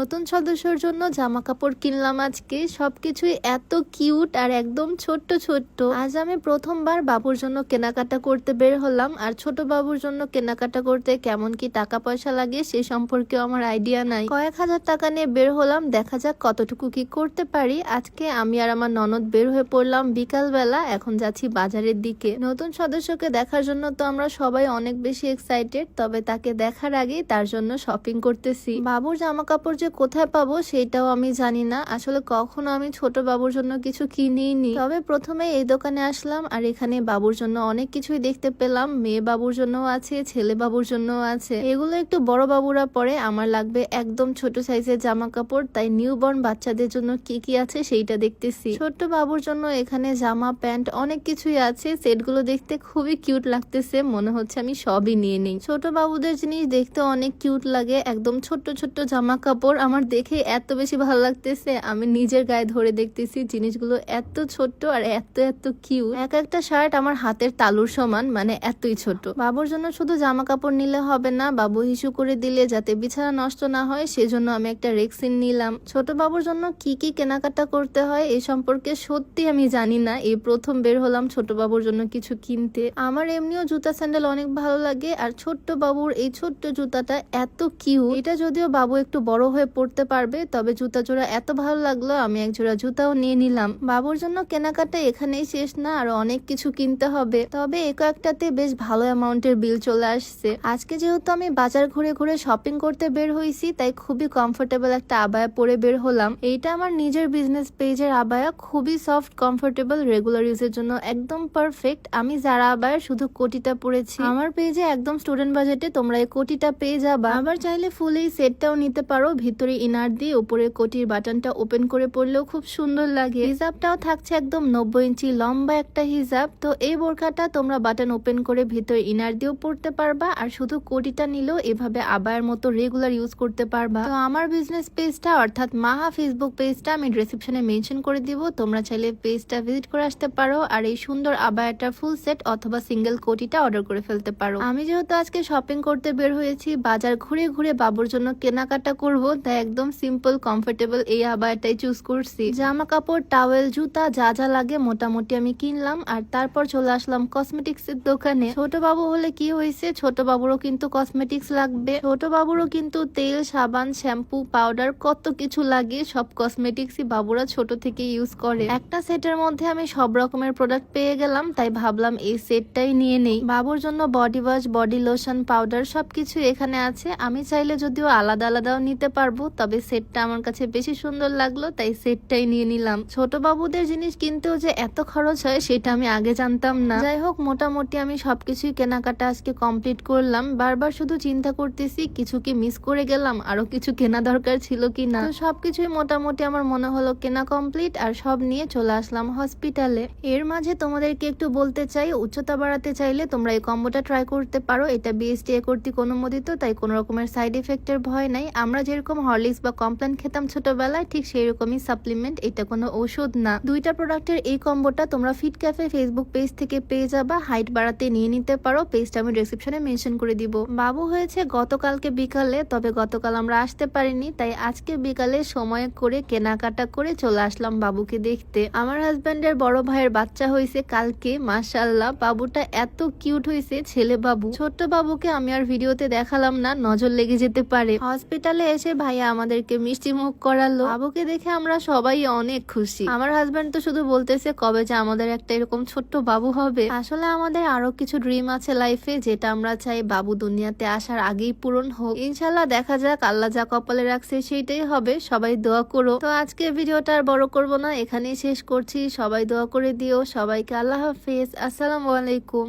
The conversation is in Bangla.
নতুন সদস্যর জন্য জামা কাপড় কিনলাম আজকে। সবকিছুই এত কিউট আর একদম ছোট্ট ছোট্ট। আজ আমি প্রথমবার বাবুর জন্য কেনাকাটা করতে বের হলাম। আর ছোট বাবুর জন্য কেনাকাটা করতে কেমন কি টাকা পয়সা লাগে সে সম্পর্কেও আমার আইডিয়া নাই। কয়েক হাজার টাকা নিয়ে বের হলাম। দেখা যাক কতটুকু কি করতে পারি। আজকে আমি আর আমার ননদ বের হয়ে পড়লাম বিকাল বেলা এখন যাচ্ছি বাজারের দিকে। নতুন সদস্যকে দেখার জন্য তো আমরা সবাই অনেক বেশি এক্সাইটেড তবে তাকে দেখার আগেই তার জন্য শপিং করতেছি। বাবুর জামা কাপড় যে কোথায় পাবো সেটাও আমি জানি না। আসলে কখনো আমি ছোট বাবুর জন্য কিছু কিনিই নি তবে প্রথমে এই দোকানে আসলাম আর এখানে বাবুর জন্য অনেক কিছুই দেখতে পেলাম। মেয়ে বাবুর জন্য আছে, ছেলে বাবুর জন্য আছে। এগুলো একটু বড় বাবুরা পরে। আমার লাগবে একদম ছোট সাইজের জামা কাপড় তাই নিউবর্ন বাচ্চাদের জন্য কি কি আছে সেইটা দেখতেছি। ছোট্ট বাবুর জন্য এখানে জামা, প্যান্ট অনেক কিছুই আছে। সেটগুলো দেখতে খুবই কিউট লাগতেছে। মনে হচ্ছে আমি সবই নিয়ে নিই। ছোট বাবুদের জিনিস দেখতে অনেক কিউট লাগে। একদম ছোট্ট ছোট্ট জামা কাপড় আমার দেখে এত বেশি ভালো লাগতেছে। আমি নিজের গায়ে ধরে দেখতেছি জিনিসগুলো এত ছোট্ট আর এত এত কিউ এক একটা শার্ট আমার হাতের তালুর সমান মানে এতই ছোট। বাবুর জন্য শুধু জামা কাপড় নিলে হবে না, বাবু হিসু করে দিলে যাতে বিছানা নষ্ট না হয়, সেজন্য আমি একটা রেক্সিন নিলাম। ছোট বাবুর জন্য কি কি কেনাকাটা করতে হয় এই সম্পর্কে সত্যি আমি জানি না। এই প্রথম বের হলাম ছোট বাবুর জন্য কিছু কিনতে। আমার এমনিও জুতা স্যান্ডেল অনেক ভালো লাগে, আর ছোট্ট বাবুর এই ছোট্ট জুতাটা এত কিউ এটা যদিও বাবু একটু বড় হয়ে পড়তে পারবে, তবে জুতা জোড়া এত ভালো লাগল, আমি এক জোড়া জুতাও নিয়ে নিলাম। বাবুর জন্য কেনাকাটা এখানেই শেষ না, আর অনেক কিছু কিনতে হবে। তবে এক একটাতে বেশ ভালো অ্যামাউন্টের বিল চলে আসছে। আজকে যেহেতু আমি বাজার ঘুরে ঘুরে শপিং করতে বের হয়েছি তাই খুবই কমফোর্টেবল একটা আবায়া পরে বের হলাম। এইটা আমার নিজের বিজনেস পেজের আবায়া, খুবই সফট কমফোর্টেবল রেগুলার ইউজের জন্য একদম পারফেক্ট আমি যারা আবায়া শুধু কোটিটা পরেছি আমার পেজে একদম স্টুডেন্ট বাজেটে তোমরা এই কোটিটা পেয়ে যাবা। আবার চাইলে ফুল এই সেটটাও নিতে পারো, ভিতরে ইনার দিয়ে উপরে কোটির বাটনটা ওপেন করে পড়লেও খুব সুন্দর লাগে। হিজাবটাও থাকছে একদম নব্বই ইঞ্চি লম্বা একটা হিজাব। তো এই বোরখাটা তোমরা বাটন ওপেন করে ভিতরে ইনার দিয়েও পড়তে পারবা আর শুধু কোটিটা নিলেও এভাবে আবায়ের মতো রেগুলার ইউজ করতে পারবা। তো আমার বিজনেস পেজটা অর্থাৎ মাহা ফেসবুক পেজটা আমি ডিসক্রিপশনে মেনশন করে দিব। তোমরা চাইলে পেজটা ভিজিট করে আসতে পারো আর এই সুন্দর আবায়াটা ফুল সেট অথবা সিঙ্গেল কোটিটা অর্ডার করে ফেলতে পারো। আমি যেহেতু আজকে শপিং করতে বের হয়েছি, বাজার ঘুরে ঘুরে বাবুর জন্য কেনাকাটা করব তাই একদম সিম্পল কমফোর্টেবল এই আবায়াটাই চুজ করছি। জামা কাপড় টাওয়েল জুতা, যা যা লাগে মোটামুটি আমি কিনলাম। আর তারপর চলে আসলাম কসমেটিক্স এর দোকানে। ছোট বাবু হলে কি হয়েছে? ছোট বাবুরও কিন্তু কসমেটিক্স লাগবে। ছোট বাবুরও কিন্তু তেল, সাবান শ্যাম্পু পাউডার কত কিছু লাগে, সব কসমেটিক্সই বাবুরা ছোট থেকে ইউজ করে। একটা সেটের মধ্যে আমি সব রকমের প্রোডাক্ট পেয়ে গেলাম, তাই ভাবলাম এই সেটটাই নিয়ে নেই। বাবুর জন্য body wash body lotion powder সবকিছু এখানে আছে। আমি চাইলে যদিও আলাদা, আলাদাও নিতে পারব। তবে সেটটা আমার কাছে বেশি সুন্দর লাগল, তাই সেটটাই নিয়ে নিলাম। ছোট বাবুদের জিনিস কিনতেও যে এত খরচ হয়, সেটা আমি আগে জানতাম না। যাই হোক, মোটামুটি আমি সবকিছুই কেনাকাটা আজকে কমপ্লিট করলাম। বারবার শুধু চিন্তা করতেছি, কিছু কি মিস করে গেলাম, আরও কিছু কেনা দরকার ছিল কি না তো সবকিছুই মোটামুটি আমার মনে হলো কেনা কমপ্লিট আর সব নিয়ে চলে আসলাম হসপিটালে এর মাঝে তোমাদেরকে একটু বলতে চাই, উচ্চতা বাড়াতে চাইলে তোমরা এই কম্বোটা ট্রাই করতে পারো। এটা বিএসটিএ কর্তৃক অনুমোদিত, তাই কোনো রকমের সাইড এফেক্টের ভয় নাই। আমরা যেরকম হরলিক্স বা কমপ্লেন খেতাম ছোটবেলায়, ঠিক সেই রকমই সাপ্লিমেন্ট, এটা কোনো ওষুধ না। দুইটা প্রোডাক্টের এই কম্বোটা তোমরা ফিট ক্যাফে, ফেসবুক পেজ থেকে পেয়ে যাবা, হাইট বাড়াতে নিয়ে নিতে পারো, পেজটা আমি ডেসক্রিপশনে মেনশন করে দিব। বাবু হয়েছে গতকালকে বিকালে, তবে গতকাল আমরা আসতে পারিনি, তাই আজকে বিকালে সময় করে কেনাকাটা করে চলে আসলাম বাবুকে দেখতে। আমার হাজবেন্ডের বড় ভাইয়ের বাচ্চা হয়েছে কালকে মাশাল্লাহ বাবুটা এত কিউট হয়েছে, ছেলে বাবু। ছোট্ট বাবুকে আমি আর ভিডিওতে দেখালাম না, নজর লেগে যেতে পারে। হসপিটালে এসে ভাইয়া আমাদেরকে মিষ্টি মুখ করালো। বাবুকে দেখে আমরা সবাই অনেক খুশি। আমার হাজব্যান্ড তো শুধু বলতেছে, কবে যে আমাদের একটা এরকম ছোট্ট বাবু হবে? আসলে আমাদের আরও কিছু ড্রিম আছে লাইফে যেটা আমরা চাই বাবু দুনিয়াতে আসার আগেই পূরণ হোক। ইনশাল্লাহ দেখা যাক, আল্লাহ যা কপালে রাখছে সেইটাই হবে। সবাই দোয়া করো। তো আজকে ভিডিওটা আর বড় করব না, এখানেই শেষ করছি। সবাই দোয়া করে দিও। সবাইকে আল্লাহ হাফিজ। আসসালামু আলাইকুম।